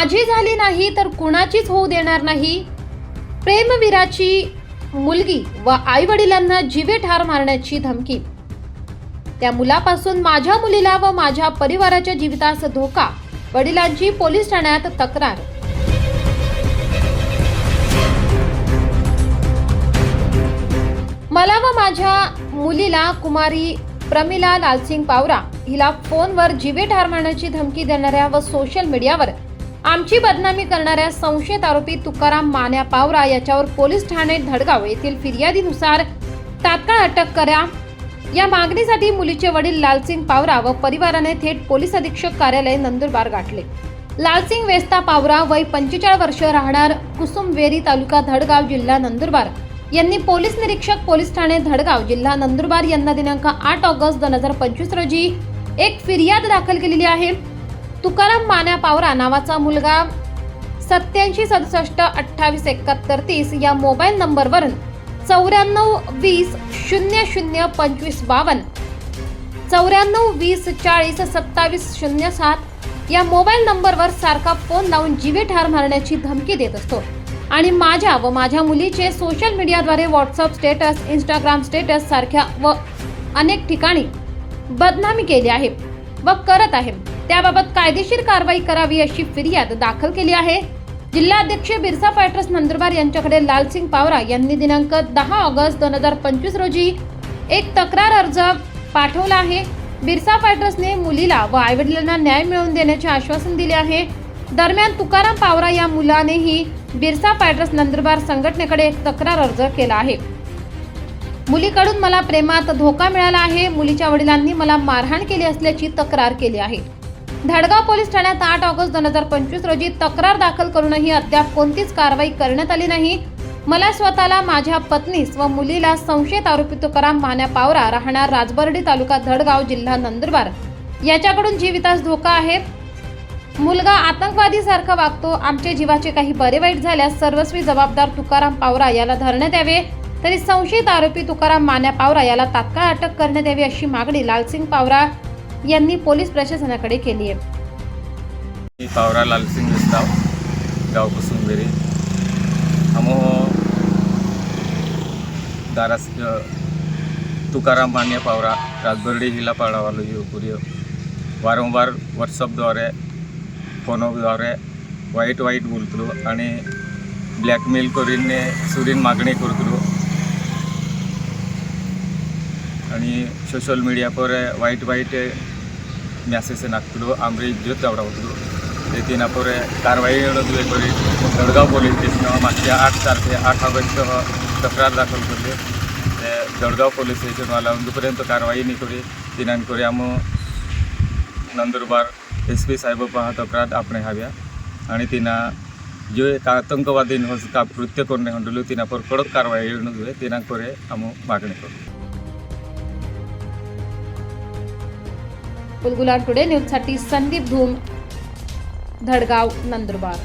माझी झाली नाही तर कुणाचीच होऊ देणार नाही. प्रेमवीराची मुलगी व आई वडिलांना जीवे ठार मारण्याची धमकी. त्या मुलापासून माझ्या मुलीला व माझ्या परिवाराच्या जीवितास धोका वडिलांची पोलीस ठाण्यात तक्रार. मला व माझ्या मुलीला कुमारी प्रमिला लालसिंग पावरा हिला फोनवर जीवे ठार मारण्याची धमकी देणाऱ्या व सोशल मीडियावर आमची बदनामी करणाऱ्या संशयित आरोपी तुकाराम मान्या पावरा याच्यावर पोलीस ठाणे धडगाव येथील फिर्यादीनुसार तात्काळ अटक करा. या मागणीसाठी मुलीचे वडील लालसिंग पावरा व परिवाराने थेट पोलीस अधीक्षक कार्यालय नंदुरबार गाठले. लालसिंग वेस्ता पावरा वय पंचेचाळीस वर्ष राहणार कुसुमवेरी तालुका धडगाव जिल्हा नंदुरबार. यांनी पोलीस निरीक्षक पोलीस ठाणे धडगाव जिल्हा नंदुरबार यांना दिनांक आठ ऑगस्ट दोन हजार पंचवीस रोजी एक फिर्याद दाखल केलेली आहे. तुकाराम मान्या पावरा नावाचा मुलगा सत्याऐंशी सदुसष्ट अठ्ठावीस एकाहत्तर तीस या मोबाईल नंबरवरून चौऱ्याण्णव वीस शून्य शून्य पंचवीस बावन्न चौऱ्याण्णव वीस चाळीस सत्तावीस शून्य सात या मोबाईल नंबरवर सारखा फोन लावून जीवे ठार मारण्याची धमकी देत असतो. आणि माझ्या व माझ्या मुलीचे सोशल मीडियाद्वारे व्हॉट्सअप स्टेटस इंस्टाग्राम स्टेटस सारख्या व अनेक ठिकाणी बदनामी केली आहे. व करत आहे. त्याबाबत कायदेशीर कारवाई करावी अशी फिर्याद दाखल केली आहे. जिल्हाध्यक्ष बिरसा फायटर्स नंदुरबार यांच्याकडे लालसिंग पावरा यांनी दिनांक दहा ऑगस्ट दोन हजार पंचवीस रोजी एक तक्रार अर्ज पाठवला आहे. बिरसा फायटर्सने मुलीला व आईवडिलांना न्याय मिळवून देण्याचे आश्वासन दिले आहे. दरम्यान तुकाराम पावरा या मुलानेही बिरसा फायटर्स नंदुरबार संघटनेकडे एक तक्रार अर्ज केला आहे. मुलीकडून मला प्रेमात धोका मिळाला आहे. मुलीच्या वडिलांनी मला मारहाण केली असल्याची तक्रार केली आहे. धडगाव पोलीस ठाण्यात आठ ऑगस्ट दोन हजार पंचवीस रोजी तक्रार दाखल करूनही अद्याप कोणतीच कारवाई करण्यात आली नाही. मला स्वतःला माझ्या पत्नीस व मुलीला संशयित आरोपी तुकाराम मान्या पावरा राहणार राजबर्डी तालुका धडगाव जिल्हा नंदुरबार. याच्याकडून जीवितास धोका आहे. मुलगा आतंकवादी सारखा वागतो. आमच्या जीवाचे काही बरे वाईट झाल्यास सर्वस्वी जबाबदार तुकाराम पावरा याला धरण्यात यावे. तरी संशयित आरोपी तुकाराम मान्या पावरा याला तात्काळ अटक करण्यात यावी अशी मागणी लालसिंग पावरा यांनी पोलीस प्रशासनाकडे केली आहे. पावरा लालसिंग विस्ताव गाव कुसुमबेरी आमो दारास तुकाराम मान्य पावरा राजबर्डी जिल्हा पाडावालो पुरियो वारंवार व्हॉट्सअपद्वारे फोनद्वारे वाईट वाईट बोलतलो आणि ब्लॅकमेल करून सुरीन मागणी आणि सोशल मिडिया पर वाईट वाईट मेसेज नाखतलो आमरी आवडा दावडावतलो देखीन परे कारवाई दुवे करी जळगाव पोलीस स्टेशन मागच्या आठ तारखे आठ ऑगस्ट तक्रार दाखल करले ते जळगाव पोलीस स्टेशन वाला कारवाई नाही करी. तिनान करी आम नंदुरबार एस पी साहेब पहा तक्रार आपणे हव्या. आणि तिना जे आतंकवादी कृत्य करणे हंडलो तिना पर कडक कारवाई दुवे तिना करे आम मागणी करू. गुलगुलाट टुडे न्यूजसाठी संदीप धूम धडगाव नंदुरबार.